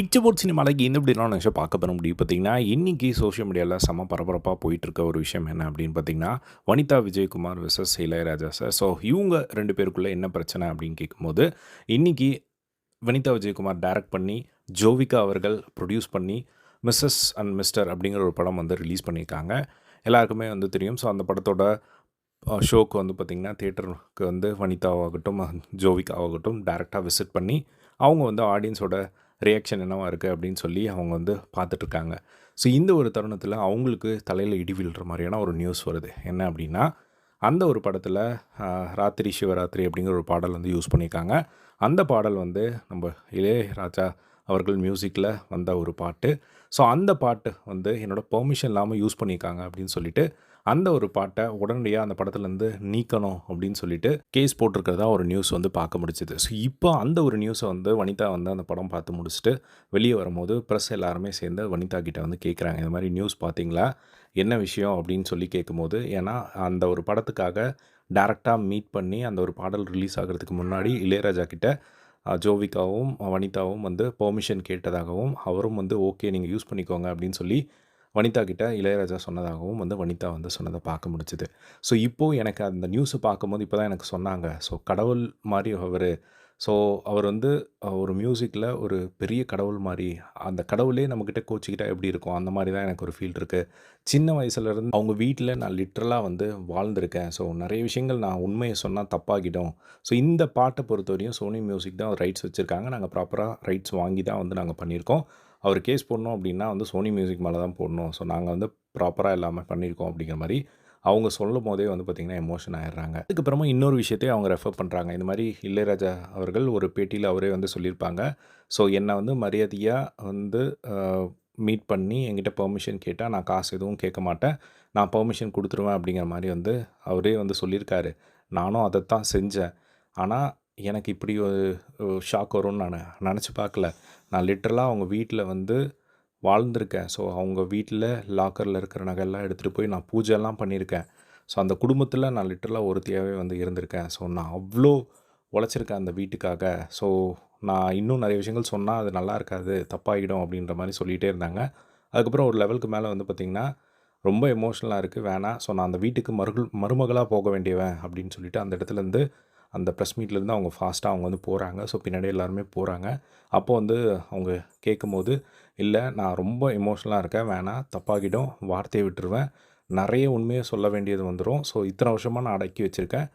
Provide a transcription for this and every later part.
இச்சபோர்ட் சினிமாலைக்கு இந்த இப்படிலாம் விஷயம் பார்க்க போகிற முடியும். பார்த்திங்கன்னா இன்றைக்கி சோஷியல் மீடியாவில் செம பரபரப்பாக போயிட்டுருக்க ஒரு விஷயம் என்ன அப்படின்னு பார்த்தீங்கன்னா Vanitha Vijayakumar versus Ilaiyaraaja sir so இவங்க ரெண்டு பேருக்குள்ளே என்ன பிரச்சனை அப்படின்னு கேட்கும்போது இன்றைக்கி வனிதா விஜயகுமார் டைரக்ட் பண்ணி ஜோவிகா அவர்கள் ப்ரொடியூஸ் பண்ணி மிஸ்ஸஸ் அண்ட் மிஸ்டர் அப்படிங்கிற ஒரு படம் வந்து ரிலீஸ் பண்ணியிருக்காங்க. எல்லாருக்குமே வந்து தெரியும். ஸோ அந்த படத்தோட ஷோக்கு வந்து பார்த்திங்கன்னா தேட்டருக்கு வந்து வனிதாவாகட்டும் ஜோவிகாவாகட்டும் டேரெக்டாக விசிட் பண்ணி அவங்க வந்து ஆடியன்ஸோட ரியாக்ஷன் என்னவாக இருக்குது அப்படின்னு சொல்லி அவங்க வந்து பார்த்துட்ருக்காங்க. ஸோ இந்த ஒரு தருணத்தில் அவங்களுக்கு தலையில் இடி விழுற மாதிரியான ஒரு நியூஸ் வருது. என்ன அப்படின்னா அந்த ஒரு படத்தில் ராத்திரி சிவராத்திரி அப்படிங்கிற ஒரு பாடல் வந்து யூஸ் பண்ணியிருக்காங்க. அந்த பாடல் வந்து நம்ம இளையராஜா அவர்கள் மியூசிக்கில் வந்த ஒரு பாட்டு. ஸோ அந்த பாட்டு வந்து என்னோடய பெர்மிஷன் இல்லாமல் யூஸ் பண்ணியிருக்காங்க அப்படின்னு சொல்லிட்டு அந்த ஒரு பாட்டை உடனடியாக அந்த படத்துலேருந்து நீக்கணும் அப்படின்னு சொல்லிட்டு கேஸ் போட்டிருக்கிறதா ஒரு நியூஸ் வந்து பார்க்க முடிச்சுது ஸோ இப்போ அந்த ஒரு நியூஸை வந்து வனிதா வந்து அந்த படம் பார்த்து முடிச்சுட்டு வெளியே வரும்போது ப்ரெஸ் எல்லாருமே சேர்ந்து வனிதா கிட்டே வந்து கேட்குறாங்க இந்த மாதிரி நியூஸ் பார்த்தீங்களா? என்ன விஷயம்? அப்படின்னு சொல்லி கேட்கும்போது ஏன்னா அந்த ஒரு படத்துக்காக டேரெக்டாக மீட் பண்ணி அந்த ஒரு பாடல் ரிலீஸ் ஆகிறதுக்கு முன்னாடி இளையராஜா கிட்ட ஜோவிகாவும் வனிதாவும் வந்து பெர்மிஷன் கேட்டதாகவும் அவரும் வந்து ஓகே நீங்கள் யூஸ் பண்ணிக்கோங்க அப்படின்னு சொல்லி வனிதா கிட்ட இளையராஜா சொன்னதாகவும் வந்து வனிதா வந்து சொன்னதை பார்க்க முடிச்சுது ஸோ இப்போது எனக்கு அந்த நியூஸை பார்க்கும்போது இப்போ தான் எனக்கு சொன்னாங்க. ஸோ கடவுள் மாதிரி அவர். ஸோ அவர் வந்து ஒரு மியூசிக்கில் ஒரு பெரிய கடவுள் மாதிரி. அந்த கடவுளே நம்மக்கிட்ட கோச்சிக்கிட்டா எப்படி இருக்கும்? அந்த மாதிரி தான் எனக்கு ஒரு ஃபீல் இருக்குது சின்ன வயசுலேருந்து அவங்க வீட்டில் நான் லிட்ரலாக வந்து வாழ்ந்திருக்கேன். ஸோ நிறைய விஷயங்கள் நான் உண்மையை சொன்னால் தப்பாகிடும் ஸோ இந்த பாட்டை பொறுத்தவரையும் சோனி மியூசிக் தான் ரைட்ஸ் வச்சுருக்காங்க. நாங்கள் ப்ராப்பராக ரைட்ஸ் வாங்கி தான் வந்து நாங்கள் பண்ணியிருக்கோம். அவர் கேஸ் போடணும் அப்படின்னா வந்து சோனி மியூசிக் மேலே தான் போடணும். ஸோ நாங்கள் வந்து ப்ராப்பராக எல்லாமே பண்ணியிருக்கோம் அப்படிங்கிற மாதிரி அவங்க சொல்லும் போதே வந்து பார்த்திங்கன்னா எமோஷன் ஆயிடுறாங்க. அதுக்கப்புறமா இன்னொரு விஷயத்தையும் அவங்க ரெஃபர் பண்ணுறாங்க இந்த மாதிரி இளையராஜா அவர்கள் ஒரு பேட்டியில் அவரே வந்து சொல்லியிருப்பாங்க. ஸோ என்னை வந்து மரியாதையாக வந்து மீட் பண்ணி என்கிட்ட பெர்மிஷன் கேட்டால் நான் காசு எதுவும் கேட்க மாட்டேன். நான் பெர்மிஷன் கொடுத்துருவேன் அப்படிங்கிற மாதிரி வந்து அவரே வந்து சொல்லியிருக்காரு. நானும் அதை தான் செஞ்சேன். ஆனால் எனக்கு இப்படி ஒரு ஷாக் வரும்னு நான் நினச்சி பார்க்கல. நான் லிட்டரலாக அவங்க வீட்டில் வந்து வாழ்ந்திருக்கேன். ஸோ அவங்க வீட்டில் லாக்கரில் இருக்கிற நகையெல்லாம் எடுத்துகிட்டு போய் நான் பூஜைலாம் பண்ணியிருக்கேன். ஸோ அந்த குடும்பத்தில் நான் லிட்டரலாக ஒருத்தியாகவே வந்து இருந்திருக்கேன். ஸோ நான் அவ்வளோ உழைச்சிருக்கேன் அந்த வீட்டுக்காக. ஸோ நான் இன்னும் நிறைய விஷயங்கள் சொன்னால் அது நல்லா இருக்காது தப்பாகிடும் அப்படின்ற மாதிரி சொல்லிகிட்டே இருந்தாங்க. அதுக்கப்புறம் ஒரு லெவலுக்கு மேலே வந்து பார்த்திங்கன்னா ரொம்ப எமோஷ்னலாக இருக்குது வேணாம். ஸோ நான் அந்த வீட்டுக்கு மருகள் மருமகளாக போக வேண்டியவன் அப்படின்னு சொல்லிட்டு அந்த இடத்துலேருந்து அந்த ப்ரெஸ் மீட்லேருந்து அவங்க ஃபாஸ்ட்டாக அவங்க வந்து போகிறாங்க ஸோ பின்னாடி எல்லாருமே போகிறாங்க அப்போ வந்து அவங்க கேட்கும்போது இல்லை நான் ரொம்ப எமோஷ்னலாக இருக்கேன். வேணாம் தப்பாகிடும் வார்த்தையை விட்டுருவேன். நிறைய உண்மையை சொல்ல வேண்டியது வந்துடும் ஸோ இத்தனை வருஷமாக நான் அடக்கி வச்சுருக்கேன்.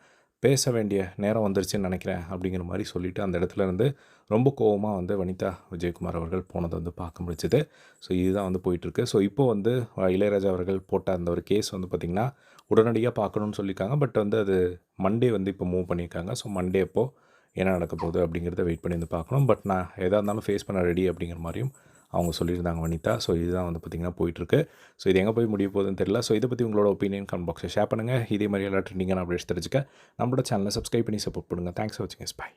பேச வேண்டிய நேரம் வந்துருச்சுன்னு நினைக்கிறேன் அப்படிங்கிற மாதிரி சொல்லிவிட்டு அந்த இடத்துல இருந்து ரொம்ப கோவமாக வந்து வனிதா விஜயகுமார் அவர்கள் போனதை வந்து பார்க்க முடிச்சுது ஸோ இதுதான் வந்து போயிட்டுருக்கு. ஸோ இப்போ வந்து இளையராஜா அவர்கள் போட்ட அந்த ஒரு கேஸ் வந்து பார்த்திங்கன்னா உடனடியாக பார்க்கணும்னு சொல்லியிருக்காங்க. பட் வந்து அது மண்டே வந்து இப்போ மூவ் பண்ணியிருக்காங்க. ஸோ மண்டே அப்போது என்ன நடக்க போகுது அப்படிங்கிறத வெயிட் பண்ணி வந்து பார்க்கணும். பட் நான் எதாக இருந்தாலும் ஃபேஸ் பண்ண ரெடி அப்படிங்கிற மாதிரியும் அவங்க சொல்லியிருந்தாங்க வனிதா. ஸோ இதுதான் வந்து பார்த்திங்கன்னா போயிட்டுருக்கு. ஸோ இது எங்கே போய் முடிய போகுதுன்னு தெரியல. ஸோ இதை பற்றி உங்களோட ஒப்பீனியன் கமெண்ட் பாக்ஸில் ஷேர் பண்ணுங்கள் இதே மாதிரி எல்லா ட்ரெண்டிங்கான அப்டேட்ஸ் தெரிஞ்சுக்க. நம்மளோட சேனலை சப்ஸ்கிரைப் பண்ணி சப்போர்ட் பண்ணுங்கள் தேங்க்ஸ் ஃபார் வாட்சிங் எஸ் பை